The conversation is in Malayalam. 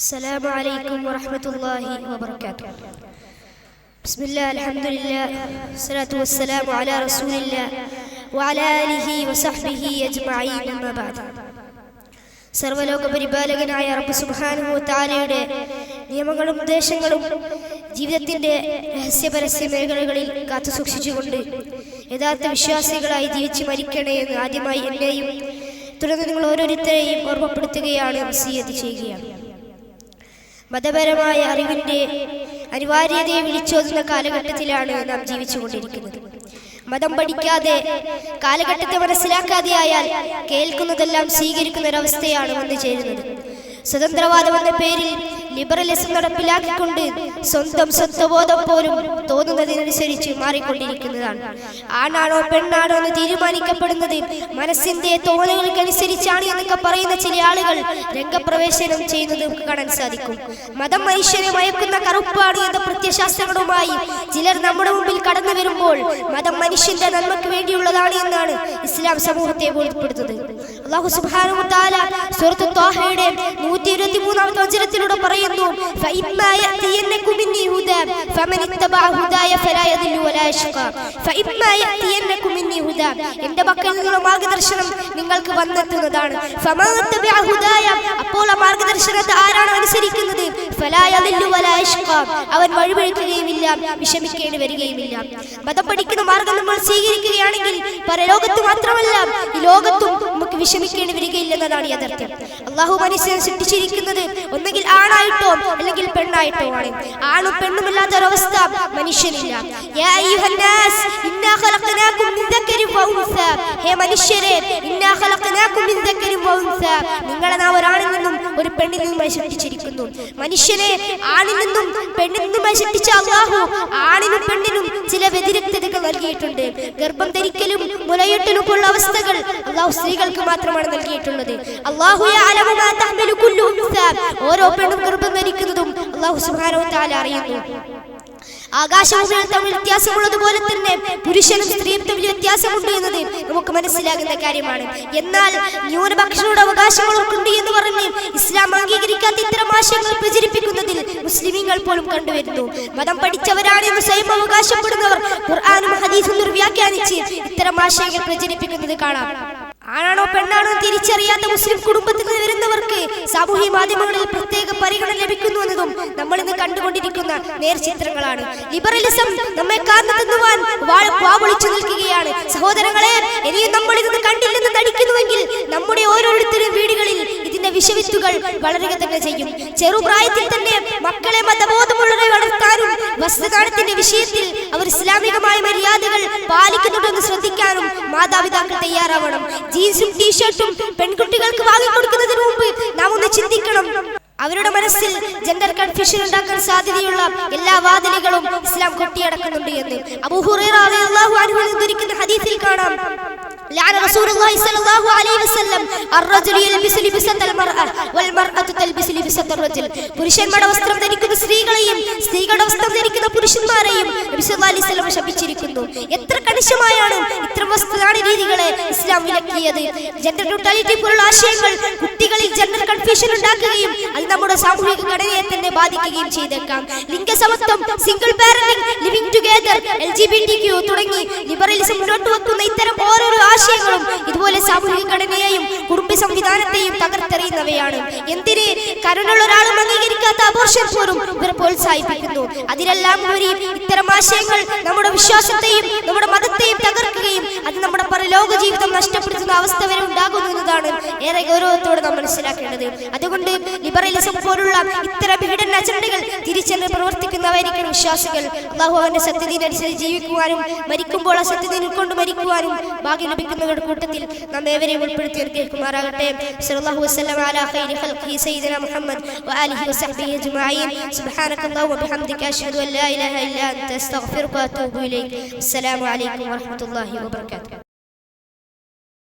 السلام عليكم ورحمة الله وبركاته بسم الله الحمد لله الصلاة والسلام على رسول الله وعلى آله وصحبه أجمعين أما بعد സർവലോക പരിപാലകനായ റബ്ബ് സുബ്ഹാനഹു താലയുടെ നിയമങ്ങളും ഉദ്ദേശങ്ങളും ജീവിതത്തിന്റെ രഹസ്യപരസ്യ മേഖലകളിൽ കാത്തു സൂക്ഷിച്ചുകൊണ്ട് യഥാർത്ഥ വിശ്വാസികളായി ജീവിച്ച് മരിക്കണേ എന്ന് ആദ്യമായി എന്നെയും തുടർന്ന് നിങ്ങൾ ഓരോരുത്തരെയും ഓർമ്മപ്പെടുത്തുകയാണ് വസീയത്ത് ചെയ്യുകയാണ് മതപരമായ അറിവിന്റെ അനിവാര്യതയെ വിളിച്ചോതുന്ന കാലഘട്ടത്തിലാണ് നാം ജീവിച്ചുകൊണ്ടിരിക്കുന്നത്. മതം പഠിക്കാതെ കാലഘട്ടത്തെ മനസ്സിലാക്കാതെ ആയാൽ കേൾക്കുന്നതെല്ലാം സ്വീകരിക്കുന്ന ഒരവസ്ഥയാണ് വന്നു ചേരുന്നത്. സ്വതന്ത്രവാദം എന്ന പേരിൽ ലിബറലിസം നടപ്പിലാക്കിക്കൊണ്ട് സ്വന്തം സ്വത്വബോധം പോലും തോന്നുന്നതിനനുസരിച്ച് മാറിക്കൊണ്ടിരിക്കുന്നതാണ്. ആണാണോ പെണ്ണാണോ എന്ന് തീരുമാനിക്കപ്പെടുന്നത് മനസ്സിന്റെ തോന്നലുകൾക്കനുസരിച്ചാണ് എന്നൊക്കെ പറയുന്ന ചില ആളുകൾ രംഗപ്രവേശനം ചെയ്യുന്നത് കാണാൻ സാധിക്കും. മതം മനുഷ്യനെ മയക്കുന്ന കറുപ്പാണ് എന്ന പ്രത്യശാസ്ത്രങ്ങളുമായി ചിലർ നമ്മുടെ മുമ്പിൽ കടന്നു വരുമ്പോൾ മതം മനുഷ്യന്റെ നന്മയ്ക്ക് വേണ്ടിയുള്ളതാണ് എന്നാണ് ഇസ്ലാം സമൂഹത്തെ ബോധ്യപ്പെടുത്തുന്നത്. അള്ളാഹു സുബ്ഹാനഹു താല സുഹൃത്തു ത്വാഹയുടെ 123ാമത്തെ വചനത്തിലൂടെ പറയുന്നു യഅതിയന്നകും مني فمن اتبع فلا يضل ولا يشقى നിന്നുള്ള മാർഗദർശനം നിങ്ങൾക്ക് വന്നെത്തുന്നതാണ്. അപ്പോൾ ആ മാർഗദർശനത്തെ ആരാണ് അനുസരിക്കുന്നത്? ഫലാ യദില്ലു വലാ യഷ്ഖാ അവൻ വഴിപഴിക്കുകയുമില്ല വിഷമിക്കേണ്ടി വരികയുമില്ല. മതം പഠിക്കുന്ന മാർഗം നമ്മൾ സ്വീകരിക്കുകയാണെങ്കിൽ പരലോകത്ത് മാത്രമല്ല ഈ ലോകത്തും നമുക്ക് വിഷമിക്കേണ്ടി വരികയില്ലെന്നതാണ് യാഥാർത്ഥ്യം അള്ളാഹു മനുഷ്യനെ സൃഷ്ടിച്ചിരിക്കുന്നത് ഒന്നെങ്കിൽ ആണായിട്ടോ അല്ലെങ്കിൽ പെണ്ണായിട്ടോ ആണ് ആണും പെണ്ണുമില്ലാത്ത ഒരവസ്ഥ മനുഷ്യനില്ല. ഹേ. നിങ്ങളെ നാം ഒരാണിൽ നിന്നും ഒരു പെണ്ണിൽ നിന്നുമായി സൃഷ്ടിച്ചിരിക്കുന്നു മനുഷ്യനെ ആണിൽ നിന്നും പെണ്ണിൽ നിന്നുമായി സൃഷ്ടിച്ച അള്ളാഹു ആണിനും പെണ്ണിനും ചില വ്യതിരക്തതകൾ നൽകിയിട്ടുണ്ട്. ഗർഭം ധരിക്കലും മുലയൂട്ടലും പോലുള്ള അവസ്ഥകൾ അള്ളാഹു സ്ത്രീകൾക്ക് മാത്രമാണ് നൽകിയിട്ടുള്ളത്. അള്ളാഹു. ഓരോ പെണ്ണും ഗർഭം ധരിക്കുന്നതും അള്ളാഹു വതആല അറിയുന്നു. ആകാശവും തമ്മിൽ വ്യത്യാസമുള്ളതുപോലെ തന്നെ പുരുഷനും സ്ത്രീയും തമ്മിൽ വ്യത്യാസമുണ്ട് എന്നത് നമുക്ക് മനസ്സിലാകുന്ന കാര്യമാണ്. എന്നാൽ ന്യൂനപക്ഷങ്ങളുടെ അവകാശങ്ങളൊക്കെ ഉണ്ട് എന്ന് പറഞ്ഞ് ഇസ്ലാം അംഗീകരിക്കാത്ത ഇത്തരം ആശയങ്ങൾ പ്രചരിപ്പിക്കുന്നതിൽ മുസ്ലിമീങ്ങൾ പോലും കണ്ടുവരുന്നു. മതം പഠിച്ചവരാണ് എന്ന് സ്വയം അവകാശപ്പെടുന്നവർ ഖുർആാനും ഹദീസും വ്യാഖ്യാനിച്ച് ഇത്തരം ആശയങ്ങൾ പ്രചരിപ്പിക്കുന്നത് കാണാം. ആണാണോ പെണ്ണാണോ തിരിച്ചറിയാത്ത മുസ്ലിം കുടുംബത്തിൽ നിന്ന് വരുന്നവർക്ക് സാമൂഹ്യ മാധ്യമങ്ങളിൽ പ്രത്യേക പരിഗണന ലഭിക്കുന്നു എന്നതും നമ്മൾ ഇന്ന് കണ്ടുകൊണ്ടിരിക്കുന്ന നേർചിത്രങ്ങളാണ്. ലിബറലിസം നമ്മെ കാർന്നു തിന്നുവാൻ പാവളിച്ചു നിൽക്കുകയാണ്. സഹോദരങ്ങളെ ഇനിയും നമ്മൾ ഇതൊന്ന് കണ്ടില്ലെന്ന് തന്നെ ചെയ്യും. ചെറുപ്രായത്തിൽ തന്നെ മക്കളെ മതബോധമുള്ളവരെ വളർത്താനും വസ്ത്രദാനത്തിന്റെ വിഷയത്തിൽ അവർ ഇസ്ലാമികമായ മര്യാദകൾ പാലിക്കുന്നുണ്ടെന്ന് ശ്രദ്ധിക്കാനും മാതാപിതാക്കൾ തയ്യാറാവണം. ജീൻസും ടീഷർട്ടും പെൺകുട്ടികൾക്ക് വാങ്ങിക്കൊടുക്കുന്നതിന് മുമ്പ് നാം ഒന്ന് ചിന്തിക്കണം. അവരുടെ മനസ്സിൽ ജെൻഡർ കൺഫ്യൂഷൻ ഉണ്ടാക്കാൻ സാധ്യതയുള്ള എല്ലാ വാതിലുകളും ഇസ്ലാം കൊട്ടിയടക്കുന്നുണ്ട് എന്ന്. അബൂഹുറൈറ റളിയല്ലാഹു അൻഹു ഉദ്ധരിക്കുന്ന ഹദീസിൽ കാണാം. لعن رسول الله صلى الله عليه وسلم الرجل يلبس لبسة المرأة والمرأة تلبس لبسة الرجل പുരുഷന്മാരുടെ വസ്ത്രം ധരിക്കുന്ന സ്ത്രീകളെയും സ്ത്രീകളുടെ വസ്ത്രം ധരിക്കുന്ന പുരുഷന്മാരെയും നബി സല്ലല്ലാഹു അലൈഹി വസല്ലം ശപിച്ചിരിക്കുന്നു എത്ര കണിശമായാണ് ഇത്തരം വസ്ത്രധാരണ രീതികളെ ഇസ്ലാം വിലക്കിയത് ജെൻഡർ ന്യൂട്രാലിറ്റി പോലുള്ള ആശയങ്ങൾ കുട്ടികളിൽ ജെൻഡർ കൺഫ്യൂഷൻ ഉണ്ടാക്കുകയും അത് നമ്മുടെ സാമൂഹിക ഘടനയെ തന്നെ ബാധിക്കുകയും ചെയ്തേക്കാം ലിംഗസമത്വം single parenting living together L G B T Q തുടങ്ങി ലിബറലിസം മുന്നോട്ട് വെക്കുന്ന ഇത്തരം ഓരോരോ ആശയങ്ങളും ഇതുപോലെ സാമൂഹിക ഘടനയെയും കുടുംബ സംവിധാനത്തെയും തകർത്തെറിയുന്നവയാണ്. എന്തിന്? കരുണുള്ള ഒരാളും അംഗീകരിക്കാത്ത അപോർഷൻ പോലും ഇവർ പ്രോത്സാഹിപ്പിക്കുന്നു. അതിലെല്ലാം ഉപരി ഇത്തരം ആശയങ്ങൾ നമ്മുടെ വിശ്വാസത്തെയും നമ്മുടെ മതത്തെയും തകർക്കുകയും അത് നമ്മുടെ പരലോക ജീവിതം നഷ്ടപ്പെടുത്തുന്ന അവസ്ഥ വരെ ഉണ്ടാകുന്നു എന്നതാണ് ഏറെ ഗൗരവത്തോടെ നാം മനസ്സിലാക്കേണ്ടത്. അതുകൊണ്ട് ലിബറലിസം പോലുള്ള ഇത്തരം വിഘടന അജണ്ടകൾ തിരിച്ചറിഞ്ഞ് പ്രവർത്തിക്കുന്നവരിക്കും വിശ്വാസികൾ. അള്ളാഹു അവന്റെ ജീവിക്കുവാനും മരിക്കുമ്പോൾ ആ സത്യത്തിൽ ഉൾക്കൊണ്ട് മരിക്കുവാനും ഭാഗ്യം ലഭിക്കുന്നവരുടെ കൂട്ടത്തിൽ നാം ഏവരെയും ഉൾപ്പെടുത്തി കേൾക്കുമാറാകട്ടെ സല്ലല്ലാഹു വസല്ലം അലാ ഖൈരി ഖൽഖി സയ്യിദന മുഹമ്മദ് വആലിഹി വസഹ്ബിഹി അജ്മഈൻ. സുബ്ഹാനക അല്ലാഹു വബിഹംദിക അഷ്ഹദു അൻ ഇലാഹ ഇല്ലാ അൻത. അസ്തഗ്ഫിറുക വഅതൂബു അലൈക്കും വറഹ്മത്തുള്ളാഹി